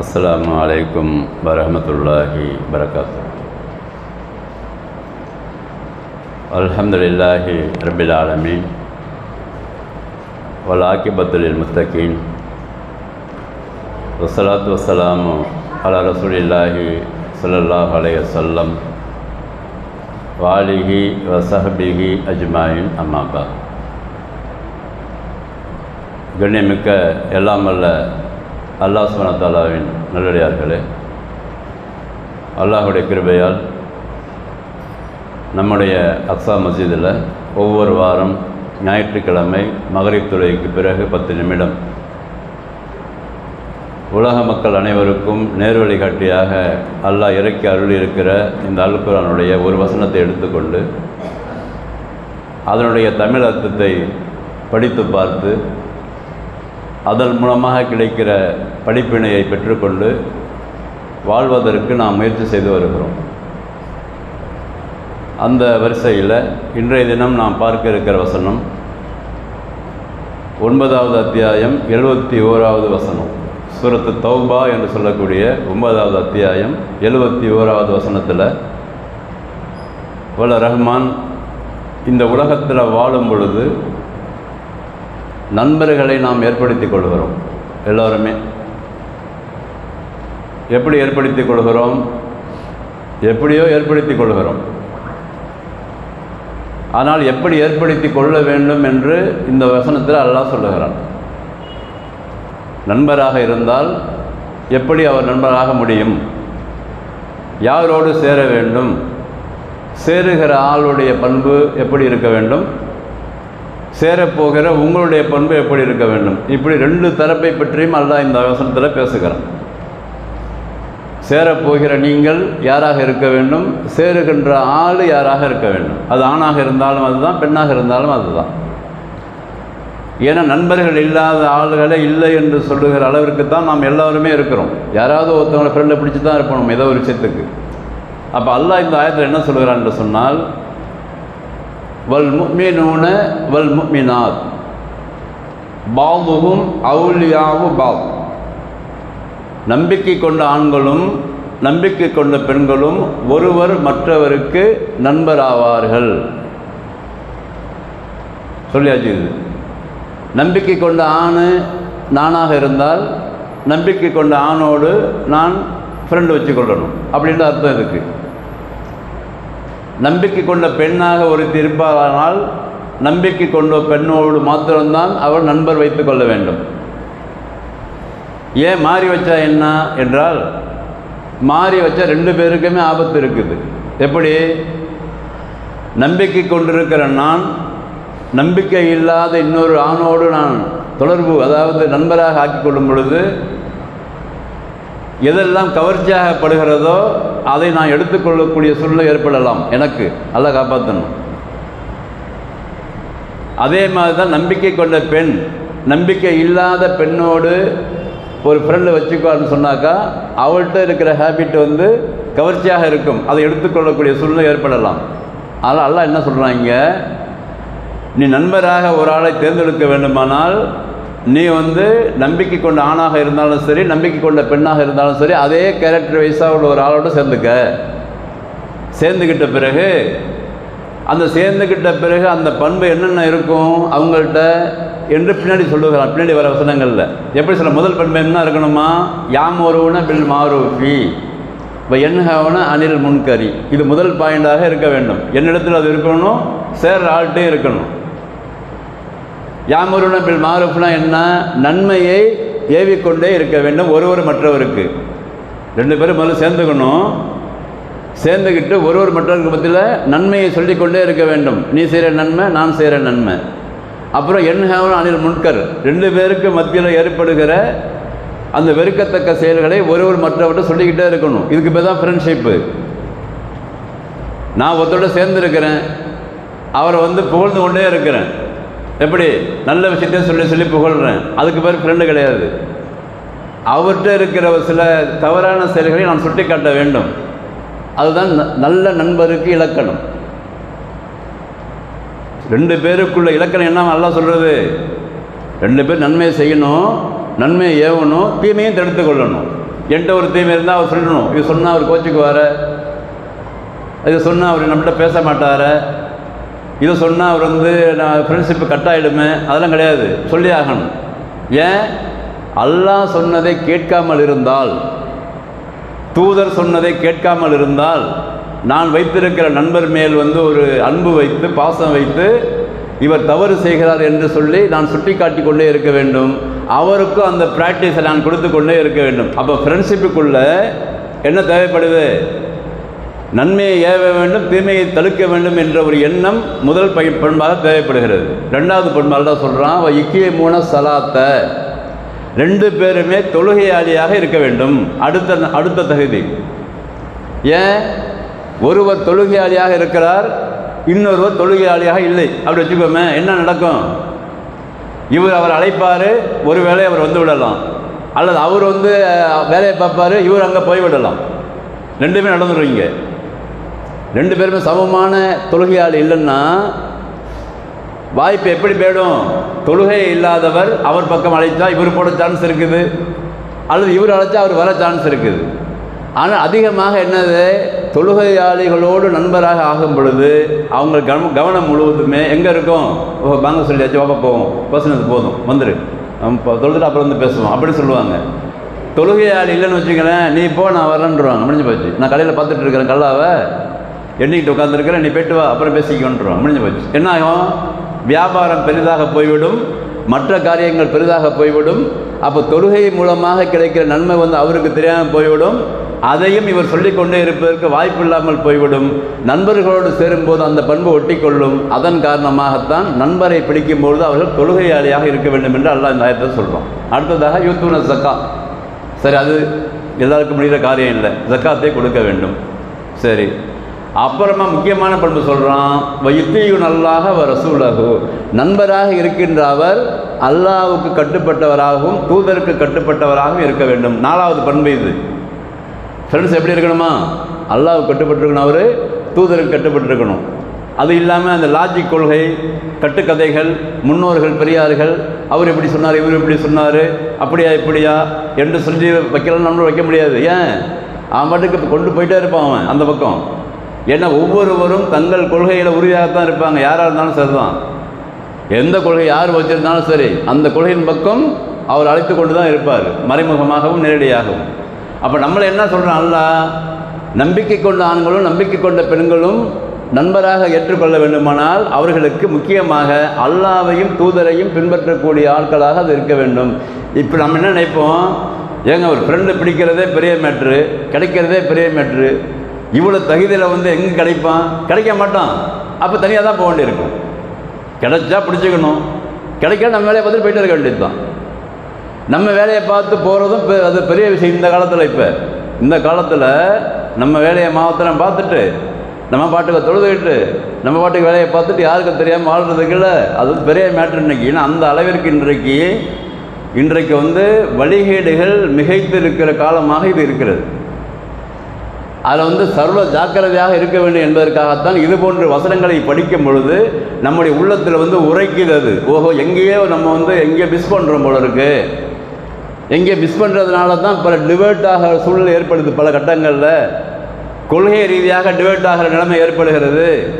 அஸ்லாம் வலைக்கும் வரமத்துல்லாஹி வரகாத்து. அல்ஹம்துலில்லாஹி ரபில் ஆலமீன். வலாக்கிபத்துலில் முத்தகீன். வசலாத் வசலாமு அலா ரசூலில்லாஹி சல்லாஹ் அலைய சொல்லம் வாலிஹி வசஹபிஹி அஜ்மாயின் அம்மாபா கண்ணியமிக்க எல்லாம் வல்ல அல்லாஹ் சுவனத்தாலாவின் நல்லடியார்களே அல்லாஹுடைய கிருபையால் நம்முடைய அக்ஸா மஸ்ஜிதில் ஒவ்வொரு வாரம் ஞாயிற்றுக்கிழமை மகரிப் தொழுகைக்கு பிறகு பத்து நிமிடம். உலக மக்கள் அனைவருக்கும் நேர்வழிகாட்டியாக அல்லாஹ் இறக்கி அருள் இருக்கிற இந்த அல்குரானுடைய ஒரு வசனத்தை எடுத்துக்கொண்டு அதனுடைய தமிழ் அர்த்தத்தை படித்து பார்த்து அதன் மூலமாக கிடைக்கிற படிப்பினையை பெற்றுக்கொண்டு வாழ்வதற்கு நாம் முயற்சி செய்து வருகிறோம். அந்த வரிசையில் இன்றைய தினம் நாம் பார்க்க இருக்கிற வசனம் ஒன்பதாவது அத்தியாயம் எழுபத்தி ஓராவது வசனம். சுரத்து தௌபா என்று சொல்லக்கூடிய ஒன்பதாவது அத்தியாயம் எழுபத்தி ஓராவது வசனத்தில் வல்ல ரஹ்மான் இந்த உலகத்தில் வாழும் பொழுது நண்பர்களை நாம் ஏற்படுத்தி கொள்கிறோம். எல்லோருமே. எப்படி ஏற்படுத்தி கொள்கிறோம்? எப்படியோ ஏற்படுத்தி கொள்கிறோம். ஆனால் எப்படி ஏற்படுத்தி கொள்ள வேண்டும் என்று இந்த வசனத்தில் அல்லாஹ் சொல்லுகிறான். நண்பராக இருந்தால் எப்படி அவர் நண்பராக முடியும்? யாரோடு சேர வேண்டும்? சேருகிற ஆளுடைய பண்பு எப்படி இருக்க வேண்டும்? சேரப்போகிற உங்களுடைய பண்பு எப்படி இருக்க வேண்டும்? இப்படி ரெண்டு தரப்பை பற்றியும் அல்லாஹ் இந்த வசனத்தில் பேசுகிறான். சேரப்போகிற நீங்கள் யாராக இருக்க வேண்டும்? சேருகின்ற ஆள் யாராக இருக்க வேண்டும்? அது ஆணாக இருந்தாலும் அதுதான் பெண்ணாக இருந்தாலும் அதுதான். ஏன்னா நண்பர்கள் இல்லாத ஆளுகளே இல்லை என்று சொல்லுகிற அளவிற்கு தான் நாம் எல்லாருமே இருக்கிறோம். யாராவது ஒருத்தவங்களை ஃப்ரெண்டை பிடிச்சி தான் இருப்போம் ஏதோ ஒரு விஷயத்துக்கு. அப்போ அல்லாஹ் இந்த ஆயத்தில் என்ன சொல்கிறான் என்று சொன்னால் வல் முக்மினூன வல் முக்மினாத் பாவுகும் அவுலியாவு பாவ் நம்பிக்கை கொண்ட ஆண்களும் நம்பிக்கை கொண்ட பெண்களும் ஒருவர் மற்றவருக்கு நண்பராவார்கள். சொல்லியாச்சு இது நம்பிக்கை கொண்ட ஆண் நானாக இருந்தால் நம்பிக்கை கொண்ட ஆணோடு நான் ஃப்ரெண்டு வச்சுக்கொள்ளணும். அப்படின்ற அர்த்தம் இருக்குது நம்பிக்கை கொண்ட பெண்ணாக ஒருத்தி இருப்பாரானால் நம்பிக்கை கொண்ட பெண்ணோடு மாத்திரம்தான் அவர் நண்பர் வைத்து கொள்ள வேண்டும். ஏன் மாறி வச்சா என்ன என்றால் மாறி வச்சா ரெண்டு பேருக்குமே ஆபத்து இருக்குது. எப்படி? நம்பிக்கை கொண்டிருக்கிற நான் நம்பிக்கை இல்லாத இன்னொரு ஆணோடு நான் தொடர்பு அதாவது நண்பராக ஆக்கி கொள்ளும் பொழுது எதெல்லாம் கவர்ச்சியாகப்படுகிறதோ அதை நான் எடுத்துக்கொள்ளக்கூடிய சூழ்நிலை ஏற்படலாம். எனக்கு நல்லா காப்பாற்றணும் அதே மாதிரி தான் நம்பிக்கை கொண்ட பெண் நம்பிக்கை இல்லாத பெண்ணோடு ஒரு ஃப்ரெண்டு வச்சுக்கோன்னு சொன்னாக்கா அவள்கிட்ட இருக்கிற ஹேபிட் வந்து கவர்ச்சியாக இருக்கும். அதை எடுத்துக்கொள்ளக்கூடிய சூழ்நிலை ஏற்படலாம். அதனால் அல்லா என்ன சொல்கிறாங்க நீ நண்பராக ஒரு ஆளை தேர்ந்தெடுக்க வேண்டுமானால் நீ வந்து நம்பிக்கை கொண்ட ஆணாக இருந்தாலும் சரி நம்பிக்கை கொண்ட பெண்ணாக இருந்தாலும் சரி அதே கேரக்டர் வைஸாக உள்ள ஒரு ஆளோட சேர்ந்துக்க. சேர்ந்துக்கிட்ட பிறகு அந்த சேர்ந்துக்கிட்ட பிறகு அந்த பண்பு என்னென்ன இருக்கும்? அவங்கள்ட்ட என்று பின்னாடி சொல்லுகிறான். பின்னாடி வர வசனங்களில். எப்படி சொல்ல முதல் பண்பு என்ன இருக்கணுமா? யாம் ஒருவன பில் மாறுவி இப்போ என்னவன அனில் முன்கரி. இது முதல் பாயிண்டாக இருக்க வேண்டும். என்னிடத்தில் அது இருக்கணும் சேர்ற ஆள்கிட்டையும் இருக்கணும். யாமருன பில் மாரூஃப்னா என்ன? நன்மையை ஏவிக்கொண்டே இருக்க வேண்டும் ஒருவர் மற்றவருக்கு. ரெண்டு பேரும் முதல்ல சேர்ந்துக்கணும். சேர்ந்துக்கிட்டு ஒருவர் மற்றவருக்கு பற்றியில் நன்மையை சொல்லிக்கொண்டே இருக்க வேண்டும். நீ செய்கிற நன்மை நான் செய்கிற நன்மை. அப்புறம் என்ஹவன் அனில் முன்கர். ரெண்டு பேருக்கு மத்தியில் ஏற்படுகிற அந்த வெறுக்கத்தக்க செயல்களை ஒருவர் மற்றவர்கிட்ட சொல்லிக்கிட்டே இருக்கணும். இதுக்கு பேர் தான் ஃப்ரெண்ட்ஷிப்பு நான் ஒருத்தரோட சேர்ந்துருக்கிறேன். அவரை வந்து புகழ்ந்து கொண்டே இருக்கிறேன். எப்படி? நல்ல விஷயத்தையும் சொல்லி சொல்லி புகழ்கிறேன் அதுக்கு பேர் ஃப்ரெண்டு கிடையாது. அவர்கிட்ட இருக்கிற சில தவறான செயல்களை நான் சுட்டி காட்ட வேண்டும். அதுதான் ந- நல்ல நண்பருக்கு இலக்கணம். ரெண்டு பேருக்குள்ள இலக்கணம் என்ன நல்லா சொல்கிறது ரெண்டு பேர் நன்மையை செய்யணும் நன்மையை ஏவணும் தீமையும் தடுத்து கொள்ளணும். என்கிட்ட ஒரு தீமை இருந்தால் அவர் சொல்லணும். இது சொன்னால் அவர் கோச்சிக்குவார். இது சொன்னால் அவர் நம்மகிட்ட பேச மாட்டார். இதை சொன்னால் அவர் வந்து நான் ஃப்ரெண்ட்ஷிப்பு கட் ஆகிடுமே அதெல்லாம் கிடையாது. சொல்லி ஆகணும். ஏன்? அல்லாஹ் சொன்னதை கேட்காமல் இருந்தால் தூதர் சொன்னதை கேட்காமல் இருந்தால் நான் வைத்திருக்கிற நண்பர் மேல் வந்து ஒரு அன்பு வைத்து பாசம் வைத்து இவர் தவறு செய்கிறார் என்று சொல்லி நான் சுட்டி காட்டி கொண்டே இருக்க வேண்டும். அவருக்கும் அந்த ப்ராக்டிஸை நான் கொடுத்து கொண்டே இருக்க வேண்டும். அப்போ ஃப்ரெண்ட்ஷிப்புக்குள்ளே என்ன தேவைப்படுது? நன்மையை ஏவ வேண்டும் தீமையை தடுக்க வேண்டும் என்ற ஒரு எண்ணம் முதல் பை பண்பாக தேவைப்படுகிறது. ரெண்டாவது பண்பால் தான் சொல்கிறான் இக்கிய மூண சலாத்த. ரெண்டு பேருமே தொழுகையாளியாக இருக்க வேண்டும். அடுத்த அடுத்த தகுதி. ஏன்? ஒருவர் தொழுகையாளியாக இருக்கிறார் இன்னொருவர் தொழுகையாளியாக இல்லை. அப்படி வச்சுக்கோமே என்ன நடக்கும்? இவர் அவர் அழைப்பார் ஒருவேளை அவர் வந்து விடலாம். அல்லது அவர் வந்து வேலையை பார்ப்பாரு இவர் அங்கே போய் விடலாம். ரெண்டுமே நடந்துருவீங்க. ரெண்டு பேருமே சமமான தொழுகையாளி இல்லைன்னா வாய்ப்பு எப்படி போயிடும்? தொழுகை இல்லாதவர் அவர் பக்கம் அழைத்தா இவர் போட சான்ஸ் இருக்குது. அல்லது இவர் அழைச்சா அவர் வர சான்ஸ் இருக்குது. ஆனால் அதிகமாக என்னது? தொழுகையாளிகளோடு நண்பராக ஆகும் பொழுது அவங்க கவனம் கவனம் முழுவதுமே எங்கே இருக்கும்? ஓ வாங்க சொல்லியாச்சு வாப்பா போவோம். பேசுனது போதும். வந்துரு. இப்போ தொழுதுட்டு அப்புறம் வந்து பேசுவோம். அப்படி சொல்லுவாங்க. தொழுகையாளி இல்லைன்னு வச்சுக்கிறேன் நீ போ நான் வரேன்றாங்க முடிஞ்சு போச்சு. நான் கடையில் பார்த்துட்டு இருக்கிறேன் கல்லாவை. எண்ணிக்கிட்டு உட்காந்துருக்கிறேன் நீ போயிட்டு வா அப்புறம் பேசிக்கொண்டுருவான் முடிஞ்சு போச்சு. என்ன ஆகும்? வியாபாரம் பெரிதாக போய்விடும் மற்ற காரியங்கள் பெரிதாக போய்விடும் அப்போ தொழுகை மூலமாக கிடைக்கிற நன்மை வந்து அவருக்கு தெரியாமல் போய்விடும். அதையும் இவர் சொல்லிக்கொண்டே இருப்பதற்கு வாய்ப்பு இல்லாமல் போய்விடும். நண்பர்களோடு சேரும்போது அந்த பண்பு ஒட்டிக்கொள்ளும். அதன் காரணமாகத்தான் நண்பரை பிடிக்கும்பொழுது அவர்கள் தொழுகையாளியாக இருக்க வேண்டும் என்று அல்லா இந்த ஆயத்தை சொல்கிறோம் அடுத்ததாக யூத்துன ஜக்கா சரி அது எல்லாருக்கும் முடிகிற காரியம் இல்லை. ஜக்காத்தை கொடுக்க வேண்டும். சரி. அப்புறமா முக்கியமான பண்பு சொல்கிறான் வைத்தியு நல்லாக வ ரசூலகு நண்பராக இருக்கின்ற அவர் அல்லாவுக்கு கட்டுப்பட்டவராகவும் தூதருக்கு கட்டுப்பட்டவராகவும் இருக்க வேண்டும். நாலாவது பண்பு இது. ஃப்ரெண்ட்ஸ் எப்படி இருக்கணுமா? அல்லாவுக்கு கட்டுப்பட்டிருக்கணும் அவர் தூதருக்கு கட்டுப்பட்டிருக்கணும். அது இல்லாமல் அந்த லாஜிக் கொள்கை கட்டுக்கதைகள் முன்னோர்கள் பெரியார்கள் அவர் எப்படி சொன்னார் இவர் எப்படி சொன்னார் அப்படியா இப்படியா என்று சொல்லி வைக்கலாம் நம்மளும் வைக்க முடியாது. ஏன்? அவன் பாட்டுக்கு கொண்டு போயிட்டே இருப்பான் அவன் அந்த பக்கம். ஏன்னா ஒவ்வொருவரும் தங்கள் கொள்கையில் உறுதியாகத்தான் இருப்பாங்க. யாராக இருந்தாலும் சரிதான். எந்த கொள்கை யார் வச்சிருந்தாலும் சரி அந்த கொள்கையின் பக்கம் அவர் அழைத்து கொண்டு தான் இருப்பார். மறைமுகமாகவும் நேரடியாகவும். அப்போ நம்மளை என்ன சொல்கிறோம் அல்லாஹ் நம்பிக்கை கொண்ட ஆண்களும் நம்பிக்கை கொண்ட பெண்களும் நண்பராக ஏற்றுக்கொள்ள வேண்டுமானால் அவர்களுக்கு முக்கியமாக அல்லாவையும் தூதரையும் பின்பற்றக்கூடிய ஆட்களாக அது இருக்க வேண்டும். இப்போ நம்ம என்ன நினைப்போம்? ஏங்க ஒரு ஃப்ரெண்டு பிடிக்கிறதே பெரிய மேட்ரு கிடைக்கிறதே பெரிய மேட்ரு இவ்வளோ தகுதியில் வந்து எங்கே கிடைப்பான்? கிடைக்க மாட்டான். அப்போ தனியாக தான் போக வேண்டியிருக்கும். கிடைச்சா பிடிச்சிக்கணும். கிடைக்க நம்ம வேலையை பார்த்துட்டு போயிட்டு இருக்க வேண்டியது தான் நம்ம வேலையை பார்த்து போகிறதும் பெ- அது பெரிய விஷயம் இந்த காலத்தில் இப்போ. இந்த காலத்தில் நம்ம வேலையை மாவத்திரம் பார்த்துட்டு நம்ம பாட்டுக்கு தொழுதுகிட்டு நம்ம பாட்டுக்கு வேலையை பார்த்துட்டு யாருக்கும் தெரியாமல் வாழ்கிறதுக்குள்ள அது வந்து பெரிய மேட்ரு இன்னைக்கு. ஏன்னா அந்த அளவிற்கு இன்றைக்கு இன்றைக்கு வந்து வழிகேடுகள் மிகைத்து இருக்கிற காலமாக இது இருக்கிறது. அதில் வந்து சர்வ ஜாக்கிரதையாக இருக்க வேண்டும் என்பதற்காகத்தான் இது போன்ற வசனங்களை படிக்கும் பொழுது நம்முடைய உள்ளத்தில் வந்து உரைக்கிறது. ஓஹோ எங்கேயோ நம்ம வந்து எங்கேயோ மிஸ் பண்ணுறோம் போல இருக்குது எங்கே மிஸ் பண்ணுறதுனால தான் பல டிவேட் ஆகிற சூழ்நிலை ஏற்படுது பல கட்டங்களில். கொள்கை ரீதியாக டிவேர்ட் ஆகிற நிலைமை ஏற்படுகிறது.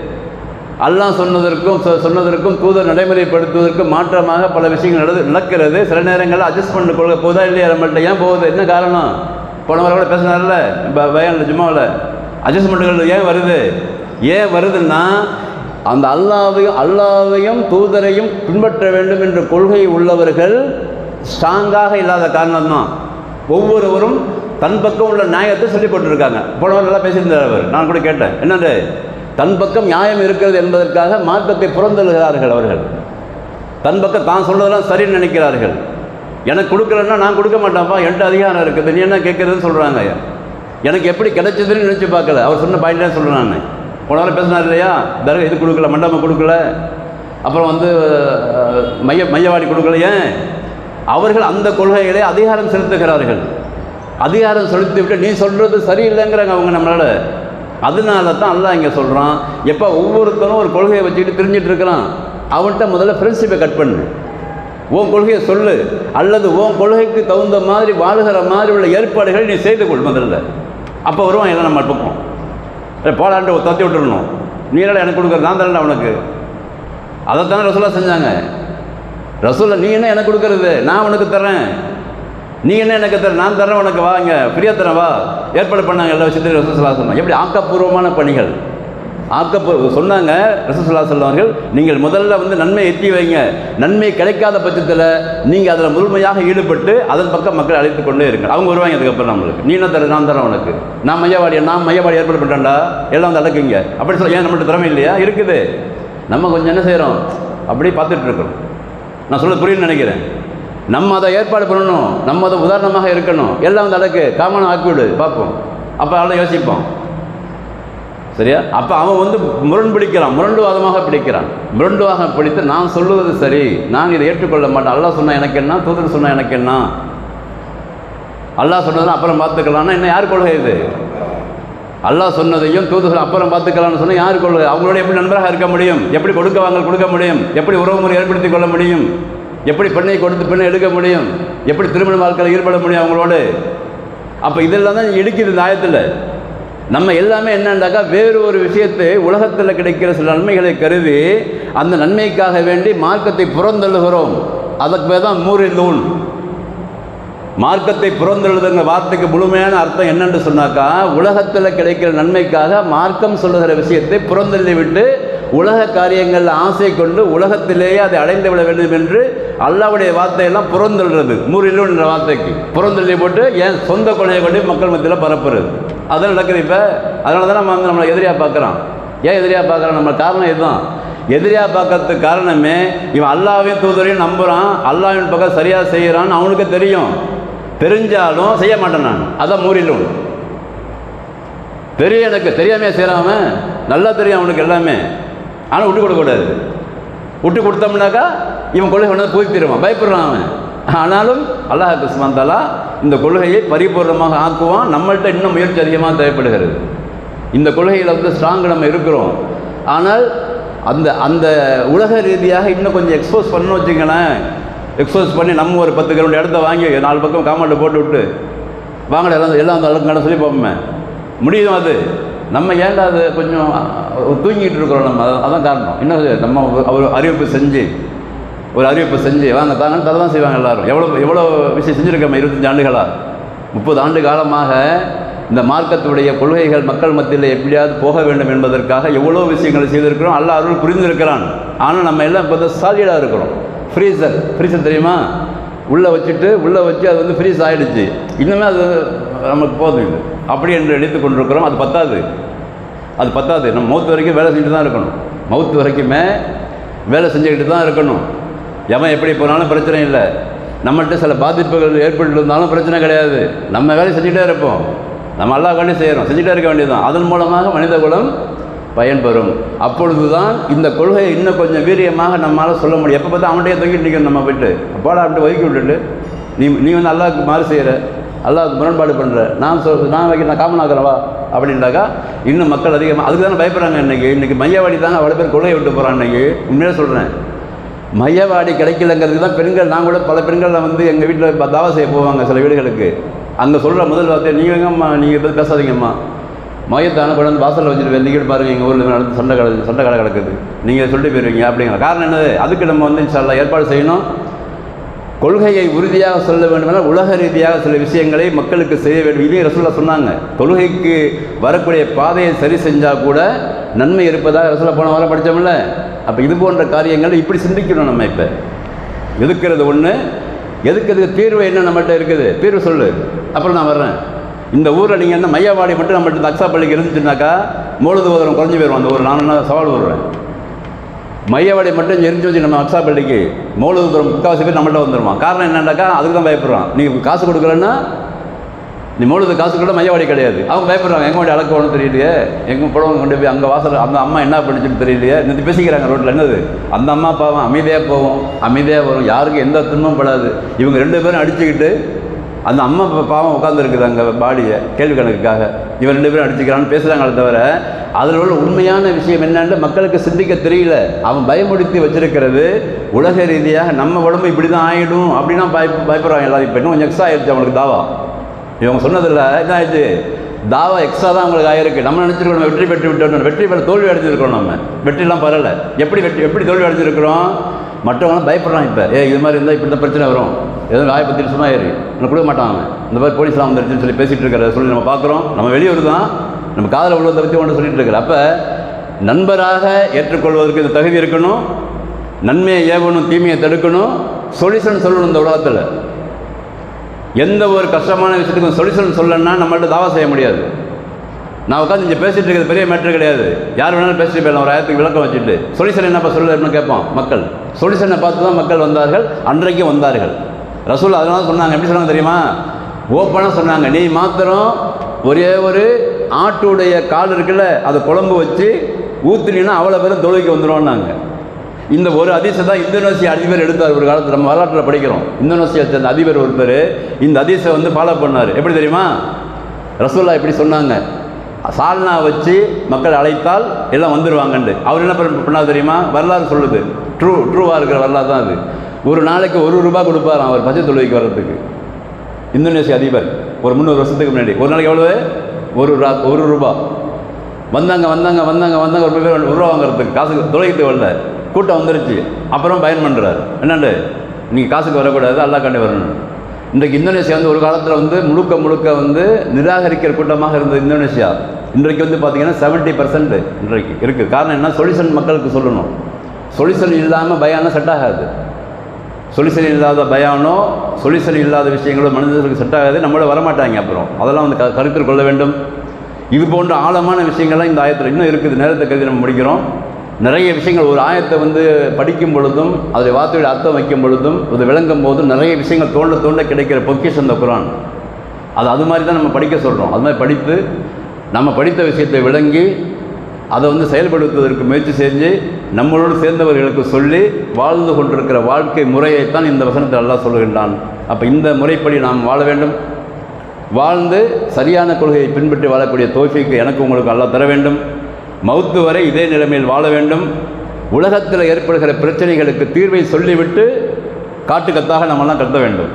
அல்லாஹ் சொன்னதற்கும் சொ- சொன்னதற்கும் தூதர் நடைமுறைப்படுத்துவதற்கும் மாற்றமாக பல விஷயங்கள் நடந்து நடக்கிறது. சில நேரங்களில் அட்ஜஸ்ட் பண்ண கொள்கை போதா இல்லையா நம்மள்ட்ட? ஏன் போகுது? என்ன காரணம்? போன வாரம் கூட பேசினார்ல? ப- பயான்ல ஜும்மாவில். அட்ஜஸ்ட்மெண்ட்டுகள் ஏன் வருது? ஏன் வருதுன்னா அந்த அல்லாவையும் அல்லாவையும் தூதரையும் பின்பற்ற வேண்டும் என்ற கொள்கை உள்ளவர்கள் ஸ்ட்ராங்காக இல்லாத காரணம்தான். ஒவ்வொருவரும் தன் பக்கம் உள்ள நியாயத்தை சொல்லி போட்டிருக்காங்க. போனவர் நல்லா பேசியிருந்தார் அவர். நான் கூட கேட்டேன். என்னது? தன் பக்கம் நியாயம் இருக்கிறது என்பதற்காக மார்க்கத்தை புறந்தழுகிறார்கள் அவர்கள். தன் பக்கம் தான் சொல்வதெல்லாம் சரின்னு நினைக்கிறார்கள். எனக்கு கொடுக்கலன்னா நான் கொடுக்க மாட்டேன்ப்பா என்கிட்ட அதிகாரம் இருக்குது நீ என்ன கேட்குறதுன்னு சொல்கிறாங்க எனக்கு எப்படி கிடைச்சதுன்னு நினச்சி பார்க்கல. அவர் சொன்ன பாயிண்டே சொல்கிறேன் நான். போன வாரம் பேசினார் இல்லையா? தர இது கொடுக்கல மண்டபம் கொடுக்கல. அப்புறம் வந்து மைய மையவாடி கொடுக்கல ஏன் அவர்கள் அந்த கொள்கைகளை அதிகாரம் செலுத்துகிறார்கள். அதிகாரம் செலுத்தி விட்டு நீ சொல்கிறது சரியில்லைங்கிறாங்க அவங்க நம்மளால். அதனால தான் அல்லாஹ் இங்கே சொல்கிறான் எப்போ ஒவ்வொருத்தரும் ஒரு கொள்கையை வச்சுக்கிட்டு தெரிஞ்சிட்டு இருக்கிறான். அவன்கிட்ட முதல்ல ஃப்ரெண்ட்ஷிப்பை கட் பண்ணு. உன் கொள்கையை சொல்லு அல்லது உன் கொள்கைக்கு தகுந்த மாதிரி வாழுகிற மாதிரி உள்ள ஏற்பாடுகள் நீ செய்து கொள் முதல்ல. அப்போ வருவான் எல்லாம் நம்ம பக்கம். போலாண்டு தத்தி விட்டுறணும். நீரால் எனக்கு கொடுக்குற நான் தரேன்டா உனக்கு. அதைத்தானே ரசூலா செஞ்சாங்க. ரசூலா நீ என்ன எனக்கு கொடுக்கறது? நான் உனக்கு தரேன் நீ என்ன எனக்கு தர நான் தரேன் உனக்கு வாங்க ஃப்ரீயாக தரேன் வா. ஏற்பாடு பண்ணாங்க எல்லா விஷயத்தையும் ரசூல் சொன்னாங்க எப்படி ஆக்கப்பூர்வமான பணிகள். ஆக்கப்போ சொன்னாங்க ரசூலா சொன்னவர்கள் நீங்கள் முதல்ல வந்து நன்மை எட்டி வைங்க. நன்மை கிடைக்காத பட்சத்தில் நீங்கள் அதில் முழுமையாக ஈடுபட்டு அதன் பக்கம் மக்கள் அழைத்து கொண்டே இருங்க அவங்க வருவாங்க அதுக்கப்புறம் நம்மளுக்கு. நீ என்ன தர நான் தரேன் உனக்கு. நான் மையவாடி நான் மையவாடி ஏற்பாடு பண்ணுறேன்டா எல்லாம் வந்து அடக்குங்க. அப்படி சொல்ல ஏன் நம்மள்ட்ட திறமை இல்லையா? இருக்குது. நம்ம கொஞ்சம் என்ன செய்கிறோம் அப்படியே பார்த்துட்டு இருக்கோம் நான் சொல்ல புரியுன்னு நினைக்கிறேன். நம்ம அதை ஏற்பாடு பண்ணணும். நம்ம அதை உதாரணமாக இருக்கணும். எல்லாம் வந்து அடக்கு. காமனாக ஆக்கிவிடு. பார்ப்போம். அப்போ அதெல்லாம் யோசிப்போம். சரியா? அப்போ அவன் வந்து முரண்பிடிக்கிறான் முரண்டுவாதமாக பிடிக்கிறான். முரண்டுவாக பிடித்து நான் சொல்லுவது சரி. நான் இதை ஏற்றுக்கொள்ள மாட்டேன். அல்லாஹ் சொன்னால் எனக்கு என்ன? தூதர் சொன்னால் எனக்கு என்ன? அல்லாஹ் சொன்னதும் அப்புறம் பார்த்துக்கலாம்னா என்ன? யார் கொள்கை இது? அல்லாஹ் சொன்னதையும் தூதுகள் அப்புறம் பார்த்துக்கலாம்னு சொன்னால் யார் கொள்கை? அவங்களோட எப்படி நண்பராக இருக்க முடியும்? எப்படி கொடுக்க வாங்க கொடுக்க முடியும்? எப்படி உறவு முறை ஏற்படுத்திக் கொள்ள முடியும்? எப்படி பெண்ணை கொடுத்து பெண்ணை எடுக்க முடியும்? எப்படி திருமண வாழ்க்கையில் ஈடுபட முடியும் அவங்களோடு? அப்போ இதெல்லாம் தான் இடிக்குது இந்த ஆயத்தில். நம்ம எல்லாமே என்னண்டாக்கா வேறு ஒரு விஷயத்தை உலகத்தில் கிடைக்கிற சில நன்மைகளை கருதி அந்த நன்மைக்காக வேண்டி மார்க்கத்தை புறந்தள்ளுகிறோம். அதுக்கு பேர் தான் மூரில் நூல் மார்க்கத்தை புறந்தெழுதுங்க வார்த்தைக்கு முழுமையான அர்த்தம் என்னென்று சொன்னாக்கா உலகத்தில் கிடைக்கிற நன்மைக்காக மார்க்கம் சொல்லுகிற விஷயத்தை புறந்தள்ளி விட்டு உலக காரியங்களில் ஆசை கொண்டு உலகத்திலேயே அதை அடைந்து விட வேண்டும் என்று அல்லாவுடைய வார்த்தையெல்லாம் புறந்தள்ளுறது. மூரிலும் என்ற வார்த்தைக்கு. புறந்தள்ளி போட்டு என் சொந்த கொலையை கொண்டு மக்கள் மத்தியில் பரப்புறது. அதான் நடக்குது இப்போ. அதனால தான் நம்ம வந்து நம்மளை எதிரியாக பார்க்குறான். ஏன் எதிரியாக பார்க்குறோம் நம்ம காரணம் இதுதான். எதிரியாக பார்க்கறதுக்கு காரணமே இவன் அல்லாவையும் தூதரையும் நம்புகிறான் அல்லாவின் பக்கம் சரியாக செய்கிறான்னு அவனுக்கு தெரியும். தெரிஞ்சாலும் செய்ய மாட்டேன் நான். அதான் மூரிலும் தெரியும் எனக்கு. தெரியாமையா செய்கிறாம நல்லா தெரியும் அவனுக்கு எல்லாமே. ஆனால் விட்டு கொடுக்கக்கூடாது விட்டு கொடுத்தோம்னாக்கா இவன் கொள்ளை கொண்டு போய் தருவான் பயப்படுறான் அவன். ஆனாலும் அல்லாஹ் குஸ்மான் தாலா இந்த கொள்கையை பரிபூர்ணமாக ஆக்குவான். நம்மள்ட்ட இன்னும் முயற்சி அதிகமாக தேவைப்படுகிறது. இந்த கொள்கையில் வந்து ஸ்ட்ராங் நம்ம இருக்கிறோம். ஆனால் அந்த அந்த உலக ரீதியாக இன்னும் கொஞ்சம் எக்ஸ்போஸ் பண்ணணும் வச்சுங்களேன் எக்ஸ்போஸ் பண்ணி நம்ம ஒரு பத்து கிலோமீட்டர் இடத்த வாங்கி நாலு பக்கம் காமௌண்ட்டை போட்டு விட்டு வாங்கடா எல்லாம் எல்லாம் அந்த அளவுக்கு சொல்லி போப்போமே. முடியும் அது? நம்ம ஏன்டா அது கொஞ்சம் தூங்கிட்டு இருக்கிறோம் நம்ம. அதான் அதான் காரணம் என்ன நம்ம அவர் ஒரு அறிவிப்பு செஞ்சு ஒரு அறிவிப்பு செஞ்சு வாங்க தாங்கன்னு தர தான் செய்வாங்க எல்லாரும். எவ்வளோ எவ்வளோ விஷயம் செஞ்சுருக்கோம் இருபத்தஞ்சு ஆண்டுகளாக முப்பது ஆண்டு காலமாக இந்த மார்க்கத்துடைய கொள்கைகள் மக்கள் மத்தியில் எப்படியாவது போக வேண்டும் என்பதற்காக எவ்வளோ விஷயங்களை செய்திருக்கிறோம் அல்ல அருள் புரிந்திருக்கிறான். ஆனால் நம்ம எல்லாம் இப்போ சாலிடாக இருக்கிறோம். ஃப்ரீசர் ஃப்ரீசர் தெரியுமா? உள்ளே வச்சுட்டு உள்ளே வச்சு அது வந்து ஃப்ரீஸ் ஆகிடுச்சு இன்னுமே அது நமக்கு போதும் இது அப்படி என்று எடுத்து கொண்டிருக்கிறோம். அது பத்தாது. அது பத்தாது. நம்ம மவுத்து வரைக்கும் வேலை செஞ்சுட்டு தான் இருக்கணும். மவுத்து வரைக்குமே வேலை செஞ்சுக்கிட்டு தான் இருக்கணும். எவன் எப்படி போனாலும் பிரச்சனை இல்லை. நம்மள்கிட்ட சில பாதிப்புகள் ஏற்பட்டு இருந்தாலும் பிரச்சனை கிடையாது. நம்ம வேலை செஞ்சுட்டே இருப்போம். நம்ம எல்லா வேலையும் செய்கிறோம் செஞ்சுட்டே இருக்க வேண்டியதுதான். அதன் மூலமாக மனித குலம் பயன்பெறும். அப்பொழுது தான் இந்த கொள்கையை இன்னும் கொஞ்சம் வீரியமாக நம்மளால் சொல்ல முடியும். எப்போ பார்த்தா அவன்கிட்டயே தொங்கிட்டு நிற்கணும் நம்ம போயிட்டு அப்பாடா அப்படி ஒதுக்கி விட்டுட்டு நீ நீ வந்து அல்லாவுக்கு மாறு செய்கிற அல்லாவுக்கு முரண்பாடு பண்ணுற நான் சொல் நான் வைக்க நான் காமன் ஆகிறவா அப்படின்ட்டாக்கா இன்னும் மக்கள் அதிகமாக அதுக்கு தானே பயப்படுறாங்க இன்றைக்கி இன்றைக்கி மையவாடி தாங்க அவ்வளோ பேர் கொள்கையை விட்டு போகிறான் இன்றைக்கி உண்மையாக சொல்கிறேன் மையவாடி கிடைக்கலங்கிறதுக்கு தான் பெண்கள் நான் கூட பல பெண்கள்லாம் வந்து எங்கள் வீட்டில் தாவா செய்ய போவாங்க சில வீடுகளுக்கு. அங்கே சொல்கிற முதல் வார்த்தை நீங்கள் எங்கம்மா நீங்கள் எதுவும் பேசாதீங்கம்மா. மையத்தான கொண்டு வந்து வாசலில் வச்சுட்டு நீங்கள் பாருங்கள் எங்கள் ஊரில் நடந்து சண்டை கடை சண்டை கடை கிடக்குது. நீங்கள் சொல்லிட்டு போயிருவீங்க அப்படிங்கிற. காரணம் என்னது? அதுக்கு நம்ம வந்து இன்ஷால்லா ஏற்பாடு செய்யணும். கொள்கையை உறுதியாக சொல்ல வேண்டுமென்றால் உலக ரீதியாக சில விஷயங்களை மக்களுக்கு செய்ய வேண்டும். இதே ரசூல்லா சொன்னாங்க. தொழுகைக்கு வரக்கூடிய பாதையை சரி செஞ்சால் கூட நன்மை இருப்பதாக ரசூலா போன வாரம் படித்தோம்ல. அப்போ இது போன்ற காரியங்கள் இப்படி சிந்திக்கணும் நம்ம இப்போ. எதுக்கிறது ஒன்று எதுக்கிறது தீர்வு என்ன நம்மகிட்ட இருக்குது? தீர்வு சொல்லு. அப்புறம் நான் வர்றேன். இந்த ஊரில் நீங்கள் என்ன மையவாடி மட்டும் நம்மகிட்ட இந்த அக்ஸா பள்ளிக்கு இருந்துச்சுனாக்கா மூலது உதரம் குறைஞ்சி போயிடும் அந்த ஊர் நான் என்ன சவால் விடுறேன்? மையவாடி மட்டும் எரிஞ்சு வச்சு நம்ம அக்ஸா பள்ளிக்கு. மூலதுபுரம் முக்கால்வாசி பேர் நம்மள்ட்ட வந்துடுவான் காரணம் என்னன்னாக்கா அதுக்கு தான் பயப்படுறான். நீங்கள் காசு கொடுக்கலன்னா நீ மூலது காசு கூட மையவாடி கிடையாது. அவங்க பயப்படுறாங்க எங்கே கொண்டு அளக்கணும் தெரியலையே? எங்கே புடவங்க கொண்டு போய் அங்கே வாசல் அந்த அம்மா என்ன பண்ணுச்சுன்னு தெரியலையே? நிறுத்தி பேசிக்கிறாங்க ரோட்டில் என்னது? அந்த அம்மா பாவம் அமைதியாக போவோம் அமைதியாக வரும். யாருக்கும் எந்த துன்பம் படாது. இவங்க ரெண்டு பேரும் அடிச்சுக்கிட்டு அந்த அம்மா இப்போ பாவம் உட்காந்துருக்குது அங்கே பாடியை கேள்வி கணக்குக்காக. இவன் ரெண்டு பேரும் அடிச்சுக்கிறான்னு பேசுகிறாங்களே தவிர அதில் உள்ள உண்மையான விஷயம் என்னன்னு மக்களுக்கு சிந்திக்க தெரியல. அவன் பயமுடுத்தி வச்சிருக்கிறது உலக ரீதியாக நம்ம உடம்பு இப்படி தான் ஆகிடும் அப்படின்னா பய பயப்படுறாங்க எல்லாரும். இப்போ இன்னும் கொஞ்சம் எக்ஸ்ட்ரா ஆயிடுச்சு அவனுக்கு தாவா. இவங்க சொன்னதில்ல என்ன ஆயிடுச்சு? தாவா எக்ஸ்ட்ரா தான் உங்களுக்கு ஆயிருக்கு. நம்ம நினச்சிருக்கோம் நம்ம வெற்றி பெற்று விட்டோம் வெற்றி பெற தோல்வி அடைஞ்சிருக்கிறோம் நம்ம. வெற்றிலாம் பரவாயில்ல எப்படி வெற்றி எப்படி தோல்வி அடைஞ்சிருக்கிறோம்? மற்றவங்களாம் பயப்படுறான் இப்போ. ஏ இது மாதிரி இருந்தால் இப்படி தான் பிரச்சனை வரும். எதுவும் வாய் பத்து நிமிஷமாக ஏறி. இன்னும் கொடுக்க மாட்டான் இந்த மாதிரி போலீஸ்லாம் வந்துருச்சுன்னு சொல்லி பேசிகிட்டு இருக்கிற சொல்லி நம்ம பார்க்குறோம். நம்ம வெளியூர் தான். நம்ம காதல் உள்ளதை பற்றி ஒன்று சொல்லிட்டு இருக்கிற அப்போ நண்பராக ஏற்றுக்கொள்வதற்கு இந்த தகுதி இருக்கணும். நன்மையை ஏவணும் தீமையை தடுக்கணும். சொல்யூஷன் சொல்லணும் இந்த உலகத்தில். எந்த ஒரு கஷ்டமான விஷயத்துக்கும் சொல்யூஷன் சொல்லணும்னா நம்மள்ட்ட தாவா செய்ய முடியாது. நான் உட்காந்து இங்கே பேசிகிட்டு இருக்கிறது பெரிய மேட்ரு கிடையாது. யார் வேணாலும் பேசிட்டு போயிடலாம். ஒரு ஆயிரத்துக்கு விளக்கம் வச்சுட்டு. சொல்யூஷன் என்னப்பா சொல்லணும்னு கேட்போம். மக்கள். சொல்யூஷனை பார்த்து தான் மக்கள் வந்தார்கள். அன்றைக்கும் வந்தார்கள். ரசூல் அதனால சொன்னாங்க. எப்படி சொன்னாங்க தெரியுமா? ஓப்பனாக சொன்னாங்க. நீ மாத்திரம் ஒரே ஒரு ஆட்டுடைய கால் இருக்குல்ல அதை குழம்பு வச்சு ஊற்றுனீங்கன்னா அவ்வளோ பேரும் தொழுகைக்கு வந்துடுவோன்னாங்க இந்த ஒரு அதிசை தான் இந்தோனேசிய அதிபர் எடுத்தார் ஒரு காலத்தில். நம்ம வரலாற்றில் படிக்கிறோம். இந்தோனேசியா சேர்ந்த அதிபர் ஒருத்தர் இந்த அதிசை வந்து ஃபாலோ பண்ணார். எப்படி தெரியுமா? ரசோல்லா எப்படி சொன்னாங்க. சால்னா வச்சு மக்கள் அழைத்தால் எல்லாம் வந்துடுவாங்கன்ட்டு அவர் என்ன பண்ண பண்ணார் தெரியுமா? வரலாறு சொல்லுது. ட்ரூ ட்ரூவாக இருக்கிற வரலாறு தான் அது. ஒரு நாளைக்கு ஒரு ரூபா கொடுப்பாராம் அவர் பச்சை தொழுகைக்கு வர்றதுக்கு. இந்தோனேசிய அதிபர். ஒரு முந்நூறு வருஷத்துக்கு முன்னாடி. ஒரு நாளைக்கு எவ்வளவு? ஒரு ரூபா ஒரு ரூபா. வந்தாங்க வந்தாங்க வந்தாங்க வந்தாங்க. ஒரு பேர் ஒரு ரூபா வாங்குறதுக்கு. காசுக்கு தொலைக்கிட்டு வரல. கூட்டம் வந்துருச்சு. அப்புறம் பயன் பண்ணுறாரு என்னண்டு? நீங்கள் காசுக்கு வரக்கூடாது அல்லா கண்டு வரணும். இன்றைக்கு இந்தோனேஷியா வந்து ஒரு காலத்தில் வந்து முழுக்க முழுக்க வந்து நிராகரிக்கிற கூட்டமாக இருந்தது இந்தோனேஷியா இன்றைக்கு வந்து பார்த்தீங்கன்னா செவன்ட்டி பர்சன்ட் இன்றைக்கு இருக்குது காரணம் என்ன? சொல்யூஷன் மக்களுக்கு சொல்லணும். சொல்யூஷன் இல்லாமல் பயானம் செட் ஆகாது. சொல்யூஷன் இல்லாத பயானோ சொல்யூஷன் இல்லாத விஷயங்களோ மனிதர்களுக்கு செட் ஆகாது. நம்மளோட வரமாட்டாங்க அப்புறம். அதெல்லாம் வந்து க கருத்தில் கொள்ள வேண்டும். இது போன்ற ஆழமான விஷயங்கள்லாம் இந்த ஆயத்தில் இன்னும் இருக்குது. நேரத்தை கருதி நம்ம முடிக்கிறோம். நிறைய விஷயங்கள் ஒரு ஆயத்தை வந்து படிக்கும் பொழுதும் அதில் வார்த்தையோட அர்த்தம் வைக்கும் பொழுதும் இது விளங்கும் போதும் நிறைய விஷயங்கள் தோண்ட தோண்ட கிடைக்கிற பொக்கிஷம் இந்த குரான். அது அது மாதிரி தான் நம்ம படிக்க சொல்கிறோம் அது மாதிரி படித்து நம்ம படித்த விஷயத்தை விளங்கி அதை வந்து செயல்படுத்துவதற்கு முயற்சி செஞ்சு நம்மளோடு சேர்ந்தவர்களுக்கு சொல்லி வாழ்ந்து கொண்டிருக்கிற வாழ்க்கை முறையைத்தான் இந்த வசனத்தில் அல்லாஹ் சொல்லுகின்றான். அப்போ இந்த முறைப்படி நாம் வாழ வேண்டும். வாழ்ந்து சரியான கொள்கையை பின்பற்றி வாழக்கூடிய தோஃபிக்கு எனக்கு உங்களுக்கு அல்லாஹ் தர வேண்டும். மவுத்து வரை இதே நிலைமையில் வாழ வேண்டும். உலகத்தில் ஏற்படுகிற பிரச்சனைகளுக்கு தீர்வை சொல்லிவிட்டு காட்டுக்கத்தாக நம்மெல்லாம் கத்த வேண்டும்.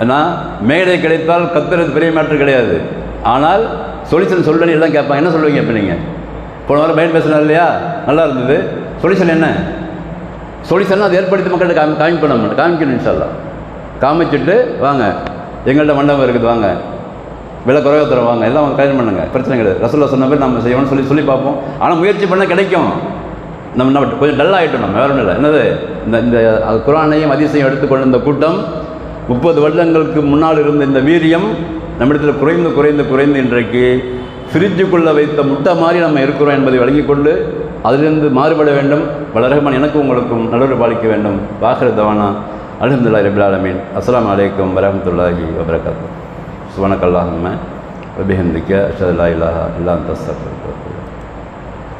ஆனால் மேடை கிடைத்தால் கத்துறது பெரிய மேட்ரு கிடையாது. ஆனால் சொல்யூஷன் சொல்லணும் எல்லாம் கேட்பாங்க. என்ன சொல்லுவீங்க இப்போ நீங்கள் போன வாரம் பயன் பேசினார் இல்லையா? நல்லா இருந்தது. சொல்யூஷன் என்ன? சொல்யூஷன் அதை ஏற்படுத்தி மக்கள்கிட்ட காமி காமிக்கணும் நம்ம. காமிக்கணும் இன்ஷால்லாம் காமிச்சிட்டு வாங்க. எங்கள்கிட்ட மண்டபம் இருக்குது வாங்க. விலை குறைவாக தருவாங்க. எல்லாம் அவங்க கல்யாணம் பண்ணுங்க. பிரச்சனை கிடையாது. ரசூல்லா சொன்ன மாதிரி நம்ம செய்யணும்னு சொல்லி சொல்லி பார்ப்போம். ஆனால் முயற்சி பண்ணால் கிடைக்கும். நம்ம நம்ம கொஞ்சம் டல் ஆகிட்டோம் நம்ம. வேற ஒன்றும் இல்லை. என்னது? இந்த இந்த குரானையும் அதிசயம் எடுத்துக்கொண்ட இந்த கூட்டம் முப்பது வருடங்களுக்கு முன்னால் இருந்த இந்த வீரியம் நம்மிடத்தில் குறைந்து குறைந்து குறைந்து இன்றைக்கு ஃப்ரிட்ஜுக்குள்ளே வைத்த முட்டை மாதிரி நம்ம இருக்கிறோம் என்பதை விளங்கிக் கொண்டு அதிலிருந்து மாறுபட வேண்டும். வளரகமான் எனக்கும் உங்களுக்கும் நடுவர் பாலிக்க வேண்டும். வாகர தவானா. அலமதுல்லா ரபிலாலமீன் அஸ்லாம் வலைக்கம் அலைக்கும் வரஹ்மத்துல்லாஹி சுவனக்கல்லாஹம்ம அபிஹந்திக்க அஷதல்லா இல்லாஹா இல்லா தஸ்தஃபர்